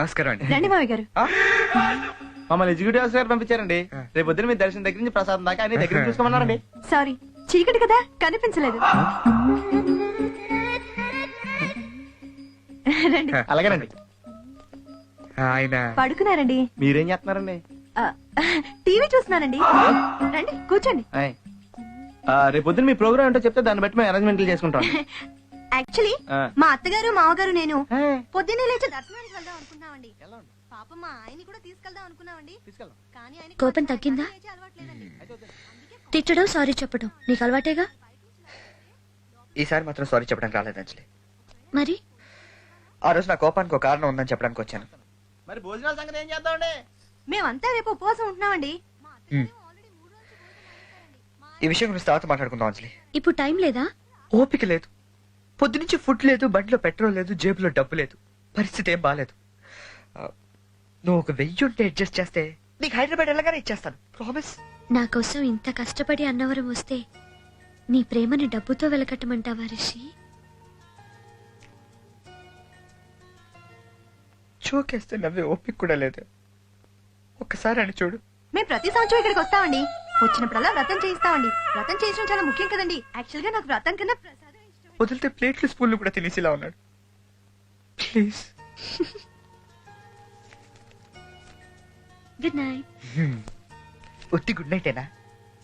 నమస్కారం అండి రండి మావి గారు. ఆ, మమ్మల్ని ఎగ్జిక్యూటివ్ ఆఫీసర్ పంపించారండి. రేపు పొద్దున మీ దర్శనం దగ్గర నుంచి ప్రసాదం దాకా అన్ని దగ్గర చూసుకోమన్నారండి. సారీ చీకటి కదా కనిపించలేదు. రండి. అలాగేనండి. ఆయన. పడుకున్నారండి. మీరేం చేస్తున్నారండి? ఆ, టీవీ చూస్తున్నానండి. రండి కూర్చోండి. రేపు పొద్దున మీ ప్రోగ్రామ్ ఏంటో చెప్తే దాన్ని బట్టి మేము అరేంజ్మెంట్లు చేసుకుంటాం. యాక్చువల్లీ. మా అత్తగారు మామగారు నేను. పొద్దున్నే లేచి దర్శనానికి వెళ్దాం అనుకున్నామండి పాప మా ఆయన్ని కూడా తీసుకెళ్దాం అనుకున్నామండి. తీసుకెళ్దాం. కానీ ఆయనకి కోపం తగ్గిందా? తిట్టడం సారీ చెప్పడం. నీకు అలవాటేగా? ఈసారి మాత్రం సారీ చెప్పడానికి రాలేదు అంజలి. మరి? ఆ రోజు నా కోపానికి ఒక కారణం ఉందని చెప్పడానికి వచ్చాను. మరి భోజనాల సంగతి ఏం చేద్దామండి? మేమంతా రేపు ఉపవాసం ఉంటున్నామండి. ఈ విషయం గురించి తర్వాత మాట్లాడుకుందాం అంజలి. ఇప్పుడు టైం లేదా? ఓపిక లేదు. పొద్దునుంచి ఫుడ్ లేదు బండిలో పెట్రోల్ లేదు జేబులో డబ్బు లేదు. పరిస్థితి ఏం బాగాలేదు నువ్వు ఒక వెయ్యి ఉంటే అడ్జస్ట్ చేస్తే నీకు హైదరాబాద్ వెళ్ళగానే ఇచ్చేస్తాను. ప్రామిస్ నా కోసం ఇంత కష్టపడి అన్నవరం వస్తే నీ ప్రేమని డబ్బుతో వెలకట్టమంటావా రిషి? చూకేస్తే నవ్వే ఓపిక కూడా లేదు. ఒక్కసారి అని చూడు. మేము ప్రతి సంవత్సరం ఇక్కడికి వస్తామండి. వచ్చినప్పుడల్లా వ్రతం చేయిస్తామండి. వ్రతం చేయించడం చాలా ముఖ్యం కదండి. యాక్చువల్గా నాకు వ్రతం కన్నా ప్రసాదం ఇష్టం. వదిలితే ప్లేట్లు స్పూన్లు కూడా తినేసిలా ఉన్నాడు. ప్లీజ్ గుడ్ నైట్ ఒత్తి గుడ్ నైటేనా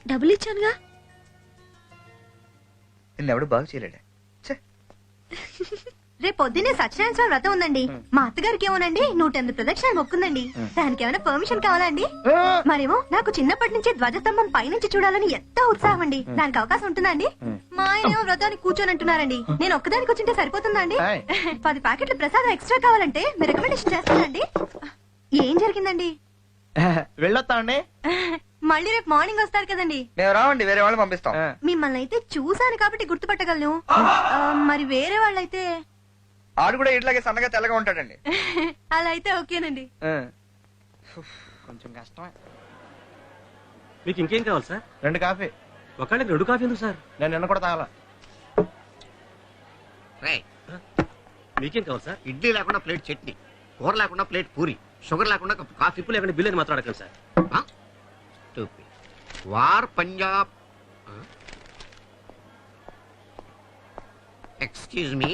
డబ్బులు ఇచ్చానుగా. నిన్నెవడు బాగు చేయలేడా. రేపు పొద్దున్నే సత్యనారాయణ స్వామి వ్రతం ఉందండి. మా అత్తగారికి ఏమోనండి నూట ఎనిమిది ప్రదక్షిణాలు మొక్కుందండి. దానికి ఏమైనా పర్మిషన్ కావాలా అండి? మరేమో నాకు చిన్నప్పటి నుంచి ధ్వజస్తంభం పైనుంచి చూడాలని ఎంతో ఉత్సాహం అండి. దానికి అవకాశం ఉంటుందా అండి? మా ఆయన ఏమో వ్రతానికి కూర్చొని అంటున్నారండి నేను ఒక్కదానికి వచ్చింటే సరిపోతుందా అండి. పది ప్యాకెట్ల ప్రసాదం ఎక్స్ట్రా కావాలంటే మీరు రికమెండేషన్ చేస్తానండి ఏం జరిగిందండి? వెళ్ళొస్తామండి మళ్ళీ రేపు మార్నింగ్ వస్తారు కదండి. మేము రావండి వేరే వాళ్ళు పంపిస్తాం. మిమ్మల్ని అయితే చూసాను కాబట్టి గుర్తుపట్టగలను. మరి వేరే వాళ్ళైతే? ఆడు కూడా ఇట్లాగే సన్నగా తెల్లగా ఉంటాడండి. అలా అయితే ఓకేనండి. కొంచెం కష్టమే. మీకు ఇంకేం కావాలి సార్? రెండు కాఫీ. ఒకళ్ళకి రెండు కాఫీ ఎందుకు సార్? నేను నిన్న కూడా తాగల. రేయ్, మీకేం కావాలి సార్? ఇడ్లీ లేకుండా ప్లేట్ చట్నీ కూర లేకుండా ప్లేట్ పూరి. షుగర్ లేకుండా కాఫీ ఇప్పుడు లేకుండా బిల్లు అని మాత్రం అడగండి సార్. ఆ? టూపీ. వార్ పంజాబ్ ఎక్స్క్యూజ్ మీ.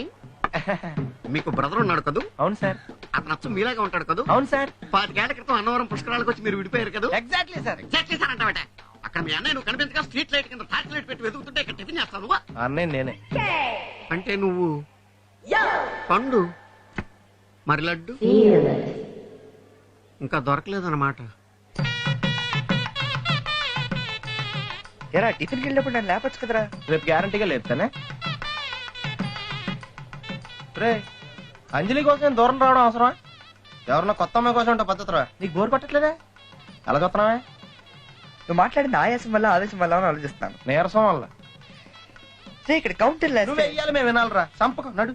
మీకు బ్రదర్ ఉన్నాడు కదూ? అవును సార్. అతను అచ్చం మీలాగా ఉంటాడు కదూ? అవును సార్. పాతికేళ్ళ క్రితం అన్నవరం పుష్కరాలకు వచ్చి మీరు విడిపోయారు కదూ? ఎగ్జాక్ట్లీ సార్ ఎగ్జాక్ట్లీ సార్ అంటావట. అక్కడ మీ అన్నయ్య నువ్వు కనిపించగా స్ట్రీట్ లైట్ కింద టార్చ్ లైట్ పెట్టి వెతుకుతుంటే ఇక్కడ టిఫిన్ చేస్తావు నువ్వా? అన్నయ్య నేనే. అంటే నువ్వు పండు. మరి లడ్డు? ఇంకా దొరకలేదన్నమాట. ఎరా టిఫిన్కి వెళ్ళినప్పుడు నన్ను లేపచ్చు కదరా. రేపు గ్యారంటీగా లేపుతానే రే అంజలి కోసం ఏం దూరం రావడం అవసరమా? ఎవరన్నా కొత్త అమ్మాయి కోసం ఉంటే పద్ధతిరా నీకు బోర్ కొట్టట్లేదే? అలా చూస్తున్నావే నువ్వు మాట్లాడిన ఆయాసం వల్ల ఆవేశం వల్ల అని ఆలోచిస్తున్నాను. నీరసం వల్ల. రే, ఇక్కడ కౌంటర్ నువ్వు వెయ్యాలి మేము వినాలిరా. చంపకం నడు.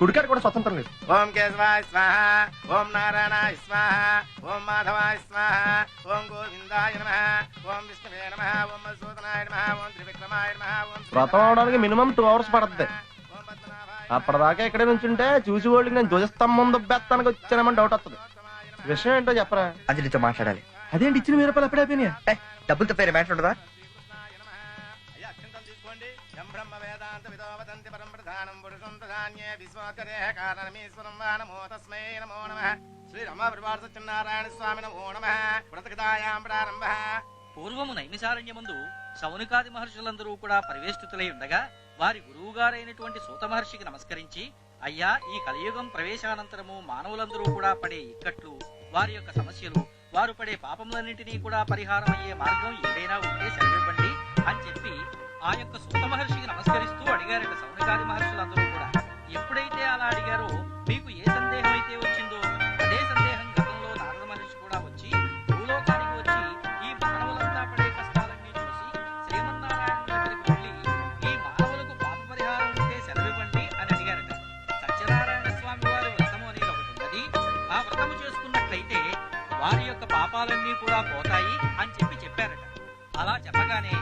గుడికాడ కూడా స్వతంత్రం లేదు. ఓం కేశవాయ స్వాహ ఓం నారాయణాయ స్వాహ ఓం మాధవాయ స్వాహ ఓం గోవిందాయ నమ ఓం విష్ణువే నమ ఓం మధుసూదనాయ నమ ఓం త్రివిక్రమాయ నమ ఓం వ్రతం అవడానికి మినిమం టూ అవర్స్ పడుతుంది అప్పటిదాకా ఇక్కడే నుంచుంటే చూసి వాళ్ళకి నేను ధ్వజస్తంభం దుబ్బెత్తానికి వచ్చానేమని డౌట్ వస్తుంది. విషయం ఏంటో చెప్పరా? అంజలితో మాట్లాడాలి. అదేంటి ఇచ్చిన మీరు రూపాయలు అప్పుడే అయిపోయినాయా? డబ్బులతో పేరు మ్యాటర్ ఉండదా? బ్రహ్మ వేదాంత విదో వదంతి పరం ప్రధానం పురుషం ప్రధాన్యే విశ్వోత్తరేహ కారణమీశ్వరం వా నమో తస్మై నమో నమ శ్రీ రమ సత్యనారాయణ స్వామి నమో నమ వ్రతకథాయాం ప్రారంభ పూర్వము నైమిసారణ్యమందు శౌనికాది మహర్షులందరూ కూడా పరివేష్టితులై ఉండగా వారి గురువుగారైనటువంటి సూత మహర్షికి నమస్కరించి అయ్యా ఈ కలియుగం ప్రవేశానంతరము మానవులందరూ కూడా పడే ఇక్కట్లు వారి యొక్క సమస్యలు వారు పడే పాపములన్నింటినీ కూడా పరిహారం అయ్యే మార్గం ఏదైనా ఉంటే సెలవివ్వండి అని చెప్పి ఆ యొక్క సూత మహర్షికి నమస్కరిస్తూ అడిగారట సౌనికాది మహర్షులందరూ కూడా. ఎప్పుడైతే అలా అడిగారో మీకు ఏ సందేహం అయితే వచ్చిందో? అదే సందేహం గతంలో నారద మహర్షి కూడా వచ్చి భూలోకానికి వచ్చి ఈ మానవులంతా పడే కష్టాలన్నీ చూసి శ్రీమన్నారాయణ దగ్గరికి వెళ్ళి ఈ మానవులకు పాప పరిహారం ఉంటే సెలవివ్వండి అని అడిగారట. సత్యనారాయణ స్వామి వారి వ్రతము అనేది ఒకటి ఉన్నది. ఆ వ్రతము చేసుకున్నట్లయితే వారి యొక్క పాపాలన్నీ కూడా పోతాయి అని చెప్పి చెప్పారట. అలా చెప్పగానే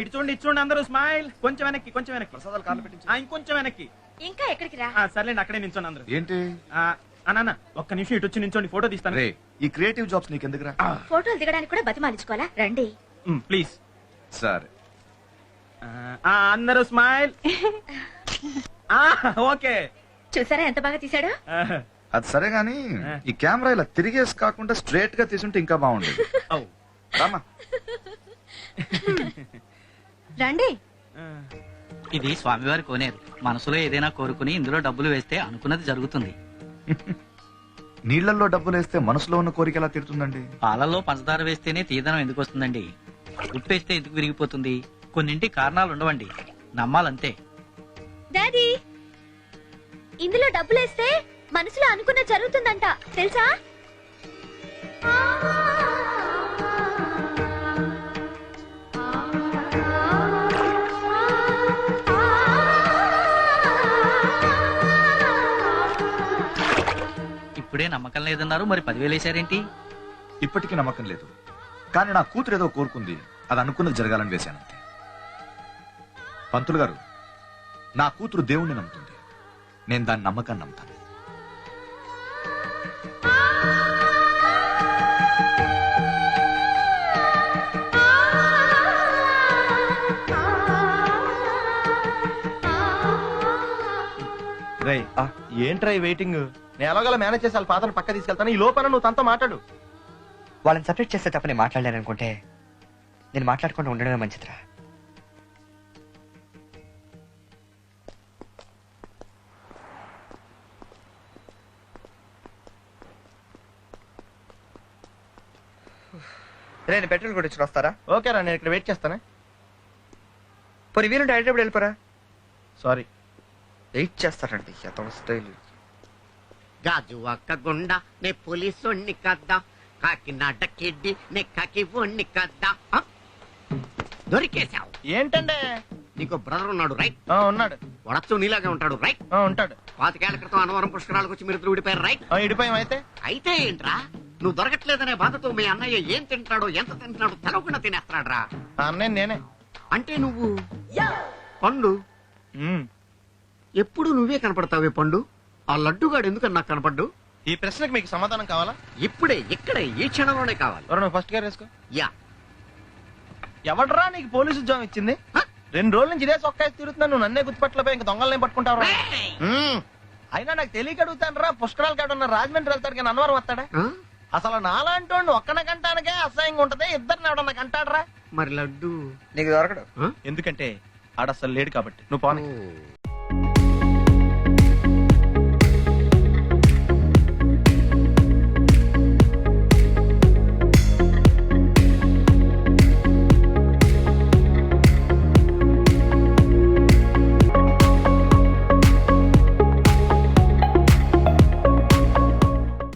ఇటు చూడండి ఇటు చూడండి అందరూ స్మైల్. కొంచెం వెనక్కి కొంచెం వెనక్కి. ప్రసాదాలు కాళ్ళు పెట్టించు. ఇంకొంచెం వెనక్కి. ఇంకా ఎక్కడికి రా? సర్లేండి అక్కడే నించోండి అందరూ. ఏంటి? అన్న ఒక్క నిమిషం ఇటు వచ్చి నించోండి ఫోటో తీస్తాను. ఈ క్రియేటివ్ జాబ్స్ నీకు ఎందుకురా ఫోటోలు దిగడానికి కూడా బతిమాలించుకోవాలా? రండి. ప్లీజ్. సరే. అందరూ స్మైల్. ఆ, ఓకే. చూసారా ఎంత బాగా తీసాడో అది సరే గాని ఈ కెమెరా ఇలా తిరిగేసి కాకుండా స్ట్రేట్గా తీసుంటే ఇంకా బాగుండేది. ఔ. రామా. రండి. ఇది స్వామివారి కోనేరు. మనసులో ఏదైనా కోరుకుని ఇందులో డబ్బులు వేస్తే అనుకున్నది జరుగుతుంది. నీళ్ళలో డబ్బులు వేస్తే మనసులో ఉన్న కోరిక ఎలా తీరుతుందండి? పాలల్లో పంచదార వేస్తేనే తీదనం ఎందుకు వస్తుందండి? ఉప్పేస్తే ఎందుకు విరిగిపోతుంది? కొన్నింటి కారణాలు ఉండవండి. నమ్మాలంతే. డాడీ ఇందులో డబ్బులేస్తే మనసులో అనుకున్న జరుగుతుందంట. తెలుసా? ఇప్పుడే నమ్మకం లేదన్నారు. మరి పదివేలు వేసారేంటి ఇప్పటికీ నమ్మకం లేదు. కానీ నా కూతురు ఏదో కోరుకుంది. అది అనుకున్నది జరగాలని వేశానంతే పంతులు గారు నా కూతురు దేవుణ్ణి నమ్ముతుంది. నేను దాని నమ్మకాన్ని నమ్ముతాను. రేయ్ ఏంట్రా ఈ వెయిటింగ్? నేను ఎలాగోలా మేనేజ్ చేసి వాళ్ళ ఫాదర్ పక్క తీసుకెళ్తాను. ఈ లోపల నువ్వు తనతో మాట్లాడు. వాళ్ళని సపరేట్ చేస్తే తప్ప నేను మాట్లాడలేను అనుకుంటే నేను మాట్లాడకుండా ఉండడమే మంచిదిరా. నేను పెట్రోల్ కూడా ఇచ్చి వస్తారా? ఓకే రా నేను ఇక్కడ వెయిట్ చేస్తానే. పోనీ వీలుంటే హైదరాబాద్ వెళ్ళిపోరా? సారీ వెయిట్ చేస్తారండి అతను స్టైల్ గాజు అక్క గుండ నే పోలీసోణ్ణి కద్దా. కాకినాడ కిడ్డి నే కాకి ఒణ్ణి కద్దా. ఆ? దొరికేశావు. ఏంటంటే నీకు బ్రదర్ ఉన్నాడు రైట్? ఆ, ఉన్నాడు. వడచ్చు నీలాగా ఉంటాడు రైట్? ఆ, ఉంటాడు. పాతికేళ్ళ క్రితం అనవరం పుష్కరాలకు వచ్చి మీరు ఇద్దరు విడిపోయారు రైట్? ఆ, ఇడిపోయాం అయితే? అయితే ఏంట్రా? నువ్వు దొరకట్లేదనే బాధతో మీ అన్నయ్య ఏం తింటాడో ఎంత తింటున్నాడో తెలవకుండా తినేస్తాడ్రా ఆ అన్నయ్య నేనే. అంటే నువ్వు పండు? ఉమ్. ఎప్పుడు నువ్వే కనపడతావే పండు? ఆ లడ్డుగాడు ఎందుకని నాకు కనపడ్డు? ఈ ప్రశ్నకు మీకు సమాధానం కావాలా? ఇప్పుడే ఇక్కడే ఈ క్షణంలోనే కావాలి. ఎవరు నువ్వు ఫస్ట్ గేర్ వేసుకో. యా. ఎవడరా నీకు పోలీసు ఉద్యోగం ఇచ్చింది? హ? రెండు రోజుల నుంచి ఇదే సొక్కాయి తిరుగుతున్నా నువ్వు నన్నే గుర్తుపట్టలేపోయి ఇంక దొంగలనే పట్టుకుంటావు! అయినా నాకు తెలియక అడుగుతాను రా పుష్కరాలు కాడు ఉన్న రాజమండ్రి వెళ్తాడు కానీ అన్నవరం వస్తాడా? ఆ? అసలు నాలాంటి ఒక్కన కంటానికే అసహ్యంగా ఉంటది ఇద్దరిని ఎవడన్నా కంటాడరా? మరి లడ్డు? నీకు దొరకడు. ఎందుకంటే ఆడ అసలు లేడు కాబట్టి. నువ్వు పోనీ ఓ.